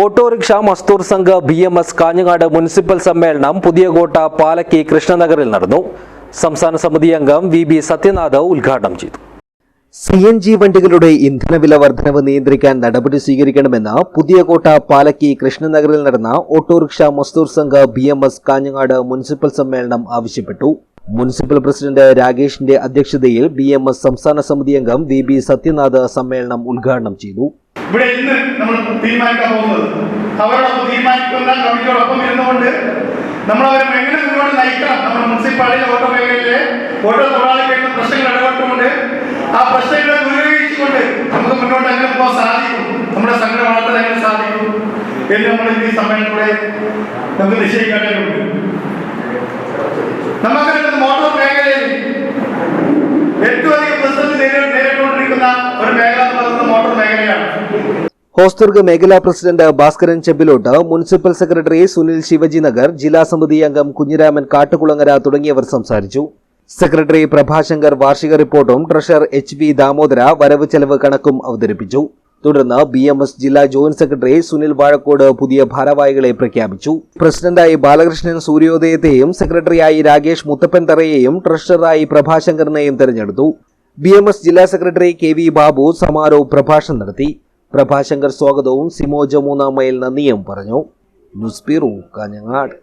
Autorickshaw Mazdoor Sangh B M S Kanhangad municipal സമ്മേളനം പുതിയകോട്ട പാലക്കി കൃഷ്ണനഗറിൽ നടന്നു. സംസ്ഥാന സമിതി അംഗം വി ബി സത്യനാഥ് ഉദ്ഘാടനം ചെയ്തു. സി എൻ ജി വണ്ടികളുടെ ഇന്ധനവില വർധനവ് നിയന്ത്രിക്കാൻ നടപടി സ്വീകരിക്കണമെന്ന് പുതിയകോട്ട പാലക്കി കൃഷ്ണനഗറിൽ നടന്ന autorickshaw Mazdoor Sangh B M S Kanhangad municipal സമ്മേളനം ആവശ്യപ്പെട്ടു. മുനിസിപ്പൽ പ്രസിഡന്റ് രാകേഷിന്റെ അധ്യക്ഷതയിൽ ബി എം എസ് സംസ്ഥാന സമിതി അംഗം വി ബി സത്യനാഥ് സമ്മേളനം ഉദ്ഘാടനം ചെയ്തു. ഇവിടെ ഇന്ന് നമ്മൾ തീരുമാനിക്കാൻ പോകുന്നത്. അവരോടൊപ്പം തീരുമാനിക്കുന്ന കമ്മിറ്റിയോടൊപ്പം ഇരുന്നുകൊണ്ട് നമ്മൾ അവരെ എങ്ങനെ മുന്നോട്ട് നയിക്കണം? നമ്മുടെ മുനിസിപ്പാലിറ്റി ഓട്ടോ മേഖലയിലെ ഓട്ടോ തൊഴിലാളികളുടെ പ്രശ്നങ്ങൾ ഇടപെട്ടുകൊണ്ട് ആ പ്രശ്നങ്ങളെ ദുരുപയോഗിച്ചുകൊണ്ട് നമുക്ക് മുന്നോട്ട് എങ്ങനെ പോകാൻ സാധിക്കും? നമ്മുടെ സംഘടന വളർത്താൻ എങ്ങനെ സാധിക്കും? എന്ന് നമ്മൾ ഈ സമ്മേളനത്തിലൂടെ നമുക്ക് നിശ്ചയിക്കേണ്ടതുണ്ട്. നമുക്കറിയാം മോട്ടോർ മേഖലയിൽ ഏറ്റവും അധികം പ്രതിസന്ധി നേരിട്ട് നേരിട്ടുകൊണ്ടിരിക്കുന്ന ഒരു മേഖല എന്ന് ഹോസ്ദുർഗ് മേഖലാ president Bhaskaran Chembilot municipal secretary Sunil Shivaji Nagar ജില്ലാ സമിതി അംഗം കുഞ്ഞിരാമൻ കാട്ടുകുളങ്ങര തുടങ്ങിയവർ സംസാരിച്ചു. സെക്രട്ടറി പ്രഭാശങ്കർ വാർഷിക റിപ്പോർട്ടും ട്രഷറർ എച്ച് വി ദാമോദര വരവ് ചെലവ് കണക്കും അവതരിപ്പിച്ചു. തുടർന്ന് ബി എം എസ് ജില്ലാ ജോയിന്റ് സെക്രട്ടറി സുനിൽ വാഴക്കോട് പുതിയ ഭാരവാഹികളെ പ്രഖ്യാപിച്ചു. പ്രസിഡന്റായി ബാലകൃഷ്ണൻ സൂര്യോദയത്തെയും സെക്രട്ടറിയായി രാകേഷ് മുത്തപ്പൻ തറയെയും ട്രഷററായി പ്രഭാശങ്കറിനെയും തെരഞ്ഞെടുത്തു. ബി എം എസ് ജില്ലാ സെക്രട്ടറി കെ വി ബാബു സമാരോഹ പ്രഭാഷണം നടത്തി. പ്രഭാശങ്കർ സ്വാഗതവും സിമോജ മൂന്നാം മൈൽ നന്ദിയും പറഞ്ഞു. News bureau Kanhangad.